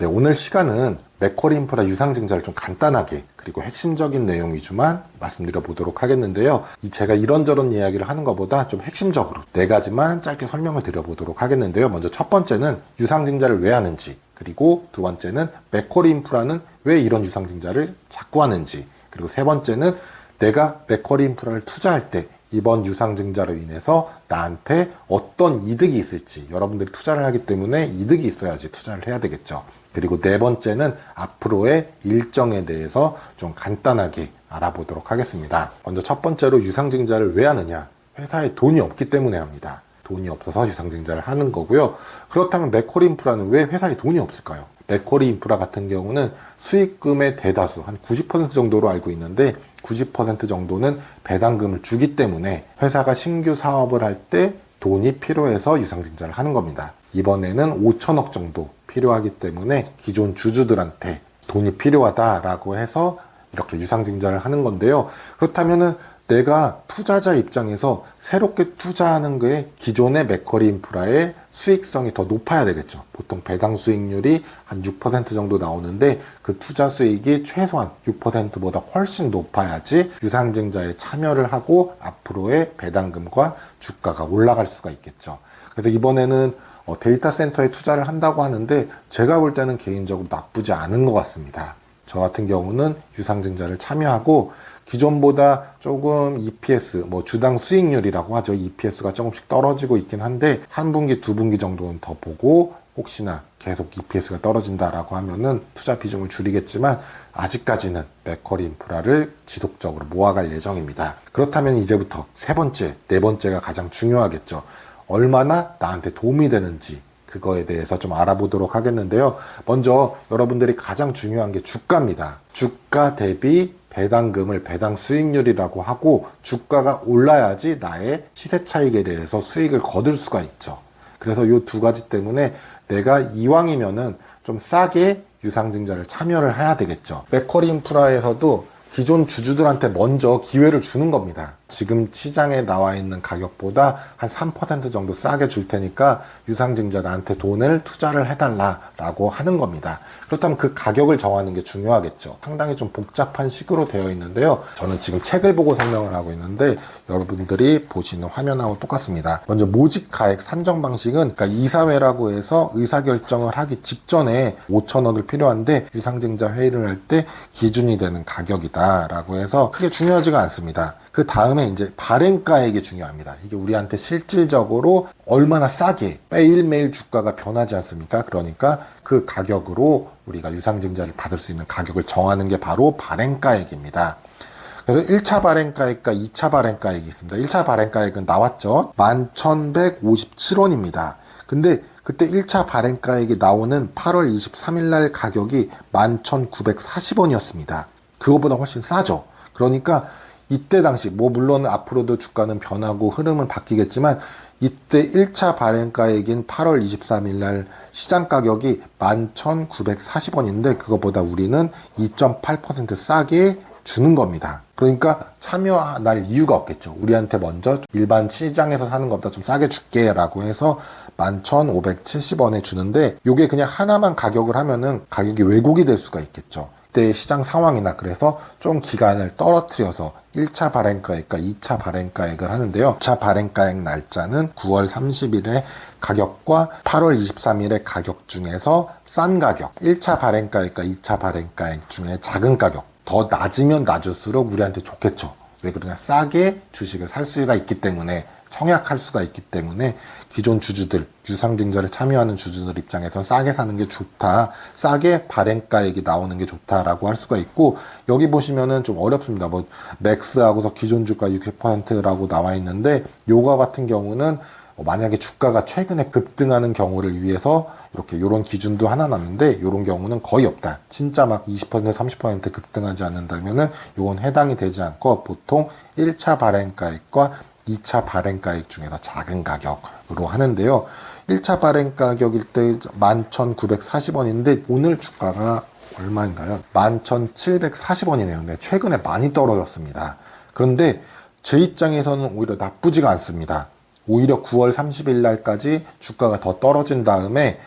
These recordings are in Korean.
네, 오늘 시간은 맥쿼리 인프라 유상증자를 좀 간단하게 그리고 핵심적인 내용 위주만 말씀드려 보도록 하겠는데요. 이 제가 이런저런 이야기를 하는 것보다 좀 핵심적으로 네 가지만 짧게 설명을 드려 보도록 하겠는데요. 먼저 첫 번째는 유상증자를 왜 하는지 그리고 두 번째는 맥쿼리 인프라는 왜 이런 유상증자를 자꾸 하는지 그리고 세 번째는 내가 맥쿼리 인프라를 투자할 때 이번 유상증자로 인해서 나한테 어떤 이득이 있을지 여러분들이 투자를 하기 때문에 이득이 있어야지 투자를 해야 되겠죠. 그리고 네 번째는 앞으로의 일정에 대해서 좀 간단하게 알아보도록 하겠습니다. 먼저 첫 번째로 유상증자를 왜 하느냐? 회사에 돈이 없기 때문에 합니다. 돈이 없어서 유상증자를 하는 거고요. 그렇다면 맥쿼리 인프라는 왜 회사에 돈이 없을까요? 맥쿼리 인프라 같은 경우는 수익금의 대다수 한 90% 정도로 알고 있는데 90% 정도는 배당금을 주기 때문에 회사가 신규 사업을 할 때 돈이 필요해서 유상증자를 하는 겁니다. 이번에는 5천억 정도 필요하기 때문에 기존 주주들한테 돈이 필요하다라고 해서 이렇게 유상증자를 하는 건데요. 그렇다면은 내가 투자자 입장에서 새롭게 투자하는 거에 기존의 맥커리 인프라의 수익성이 더 높아야 되겠죠. 보통 배당 수익률이 한 6% 정도 나오는데 그 투자 수익이 최소한 6%보다 훨씬 높아야지 유상증자에 참여를 하고 앞으로의 배당금과 주가가 올라갈 수가 있겠죠. 그래서 이번에는 어, 데이터 센터에 투자를 한다고 하는데 제가 볼 때는 개인적으로 나쁘지 않은 것 같습니다. 저 같은 경우는 유상증자를 참여하고 기존보다 조금 EPS, 뭐 주당 수익률이라고 하죠. EPS가 조금씩 떨어지고 있긴 한데 한 분기, 두 분기 정도는 더 보고 혹시나 계속 EPS가 떨어진다라고 하면은 투자 비중을 줄이겠지만 아직까지는 맥커리 인프라를 지속적으로 모아갈 예정입니다. 그렇다면 이제부터 세 번째, 네 번째가 가장 중요하겠죠. 얼마나 나한테 도움이 되는지 그거에 대해서 좀 알아보도록 하겠는데요. 먼저 여러분들이 가장 중요한 게 주가입니다. 주가 대비 배당금을 배당 수익률이라고 하고 주가가 올라야지 나의 시세 차익에 대해서 수익을 거둘 수가 있죠. 그래서 이 두 가지 때문에 내가 이왕이면은 좀 싸게 유상증자를 참여를 해야 되겠죠. 맥커리 인프라에서도 기존 주주들한테 먼저 기회를 주는 겁니다. 지금 시장에 나와 있는 가격보다 한 3% 정도 싸게 줄 테니까 유상증자 나한테 돈을 투자를 해달라라고 하는 겁니다. 그렇다면 그 가격을 정하는 게 중요하겠죠. 상당히 좀 복잡한 식으로 되어 있는데요. 저는 지금 책을 보고 설명을 하고 있는데 여러분들이 보시는 화면하고 똑같습니다. 먼저 모집 가액 산정 방식은 그러니까 이사회라고 해서 의사결정을 하기 직전에 5천억을 필요한데 유상증자 회의를 할 때 기준이 되는 가격이다라고 해서 크게 중요하지가 않습니다. 그 다음에 이제 발행가액이 중요합니다. 이게 우리한테 실질적으로 얼마나 싸게 매일매일 주가가 변하지 않습니까? 그러니까 그 가격으로 우리가 유상증자를 받을 수 있는 가격을 정하는 게 바로 발행가액입니다. 그래서 1차 발행가액과 2차 발행가액이 있습니다. 1차 발행가액은 나왔죠. 11,157원입니다. 근데 그때 1차 발행가액이 나오는 8월 23일 날 가격이 11,940원이었습니다. 그거보다 훨씬 싸죠. 그러니까 이때 당시 뭐 물론 앞으로도 주가는 변하고 흐름은 바뀌겠지만 이때 1차 발행가액인 8월 23일 날 시장 가격이 11,940원인데 그거보다 우리는 2.8% 싸게 주는 겁니다. 그러니까 참여할 이유가 없겠죠. 우리한테 먼저 일반 시장에서 사는 것보다 좀 싸게 줄게 라고 해서 11,570원에 주는데 요게 그냥 하나만 가격을 하면은 가격이 왜곡이 될 수가 있겠죠. 그때 시장 상황이나 그래서 좀 기간을 떨어뜨려서 1차 발행가액과 2차 발행가액을 하는데요. 2차 발행가액 날짜는 9월 30일의 가격과 8월 23일의 가격 중에서 싼 가격, 1차 발행가액과 2차 발행가액 중에 작은 가격, 더 낮으면 낮을수록 우리한테 좋겠죠. 왜 그러냐? 싸게 주식을 살 수가 있기 때문에 청약할 수가 있기 때문에 기존 주주들, 유상증자를 참여하는 주주들 입장에서 싸게 사는 게 좋다. 싸게 발행가액이 나오는 게 좋다라고 할 수가 있고, 여기 보시면은 좀 어렵습니다. 뭐, 맥스하고서 기존 주가 60%라고 나와 있는데, 요거 같은 경우는 만약에 주가가 최근에 급등하는 경우를 위해서 이렇게 이런 기준도 하나 놨는데 이런 경우는 거의 없다. 진짜 막 20% 30% 급등하지 않는다면은 이건 해당이 되지 않고 보통 1차 발행가액과 2차 발행 가액 중에서 작은 가격으로 하는데요. 1차 발행 가격일 때 11,940원인데 오늘 주가가 얼마인가요? 11,740원이네요. 네, 최근에 많이 떨어졌습니다. 그런데 제 입장에서는 오히려 나쁘지가 않습니다. 오히려 9월 30일 날까지 주가가 더 떨어진 다음에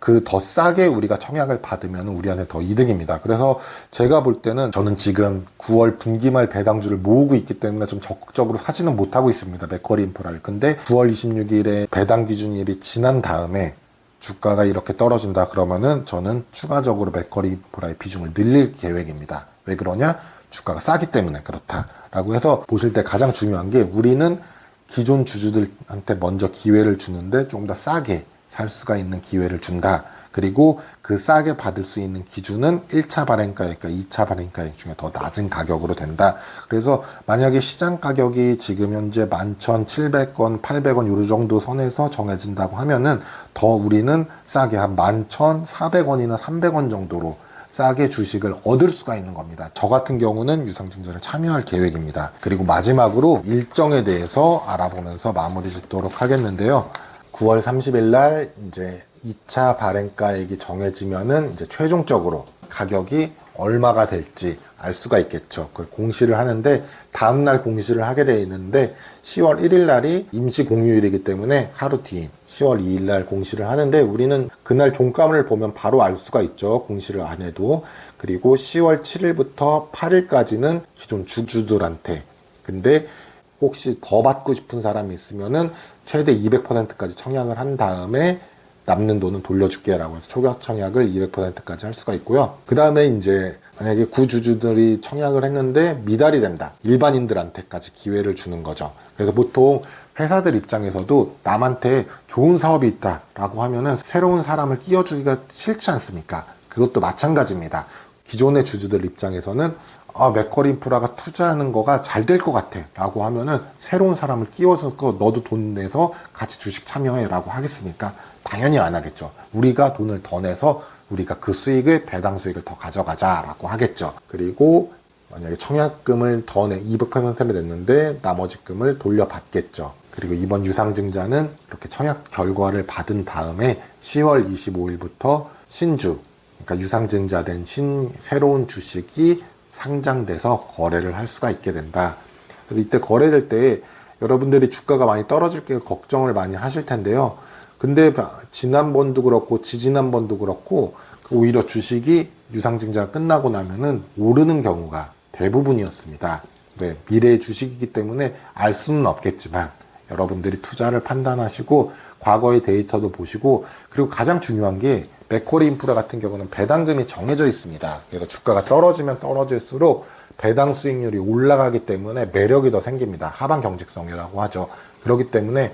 그 더 싸게 우리가 청약을 받으면 우리한테 더 이득입니다. 그래서 제가 볼 때는 저는 지금 9월 분기말 배당주를 모으고 있기 때문에 좀 적극적으로 사지는 못하고 있습니다. 맥커리 인프라를. 근데 9월 26일에 배당 기준일이 지난 다음에 주가가 이렇게 떨어진다 그러면은 저는 추가적으로 맥커리 인프라의 비중을 늘릴 계획입니다. 왜 그러냐? 주가가 싸기 때문에 그렇다라고 해서 보실 때 가장 중요한 게 우리는 기존 주주들한테 먼저 기회를 주는데 조금 더 싸게 살 수가 있는 기회를 준다. 그리고 그 싸게 받을 수 있는 기준은 1차 발행가액과 2차 발행가액 중에 더 낮은 가격으로 된다. 그래서 만약에 시장 가격이 지금 현재 11,700원, 800원 요 정도 선에서 정해진다고 하면은 더 우리는 싸게 한 11,400원이나 300원 정도로 싸게 주식을 얻을 수가 있는 겁니다. 저 같은 경우는 유상증자를 참여할 계획입니다. 그리고 마지막으로 일정에 대해서 알아보면서 마무리 짓도록 하겠는데요. 9월 30일 날 이제 2차 발행가액이 정해지면은 이제 최종적으로 가격이 얼마가 될지 알 수가 있겠죠. 그걸 공시를 하는데 다음 날 공시를 하게 돼 있는데 10월 1일 날이 임시 공휴일이기 때문에 하루 뒤인 10월 2일 날 공시를 하는데 우리는 그날 종가를 보면 바로 알 수가 있죠. 공시를 안 해도. 그리고 10월 7일부터 8일까지는 기존 주주들한테 근데 혹시 더 받고 싶은 사람이 있으면은 최대 200%까지 청약을 한 다음에 남는 돈은 돌려줄게라고 해서 초과 청약을 200%까지 할 수가 있고요. 그 다음에 이제 만약에 구주주들이 청약을 했는데 미달이 된다. 일반인들한테까지 기회를 주는 거죠. 그래서 보통 회사들 입장에서도 남한테 좋은 사업이 있다라고 하면은 새로운 사람을 끼워주기가 싫지 않습니까? 그것도 마찬가지입니다. 기존의 주주들 입장에서는 아, 맥커리 인프라가 투자하는 거가 잘 될 것 같아 라고 하면은 새로운 사람을 끼워서 그 너도 돈 내서 같이 주식 참여해 라고 하겠습니까? 당연히 안 하겠죠. 우리가 돈을 더 내서 우리가 그 수익을 배당 수익을 더 가져가자 라고 하겠죠. 그리고 만약에 청약금을 더 내, 200%를 냈는데 나머지 금을 돌려받겠죠. 그리고 이번 유상증자는 이렇게 청약 결과를 받은 다음에 10월 25일부터 신주, 그러니까 유상증자된 신, 새로운 주식이 상장돼서 거래를 할 수가 있게 된다. 그래서 이때 거래될 때 여러분들이 주가가 많이 떨어질 게 걱정을 많이 하실 텐데요. 근데 지난번도 그렇고 지지난번도 그렇고 오히려 주식이 유상증자가 끝나고 나면은 오르는 경우가 대부분이었습니다. 네, 미래의 주식이기 때문에 알 수는 없겠지만 여러분들이 투자를 판단하시고 과거의 데이터도 보시고 그리고 가장 중요한 게 맥코리 인프라 같은 경우는 배당금이 정해져 있습니다. 그래서 주가가 떨어지면 떨어질수록 배당 수익률이 올라가기 때문에 매력이 더 생깁니다. 하방 경직성이라고 하죠. 그렇기 때문에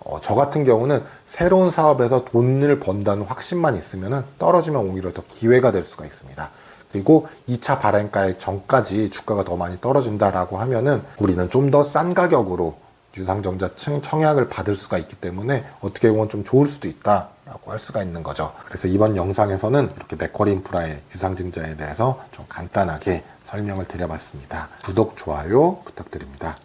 어, 저 같은 경우는 새로운 사업에서 돈을 번다는 확신만 있으면 떨어지면 오히려 더 기회가 될 수가 있습니다. 그리고 2차 발행가액 전까지 주가가 더 많이 떨어진다라고 하면은 우리는 좀 더 싼 가격으로 유상정자층 청약을 받을 수가 있기 때문에 어떻게 보면 좀 좋을 수도 있다 라고 할 수가 있는 거죠. 그래서 이번 영상에서는 이렇게 맥커리 인프라의 유상증자에 대해서 좀 간단하게 설명을 드려봤습니다. 구독, 좋아요 부탁드립니다.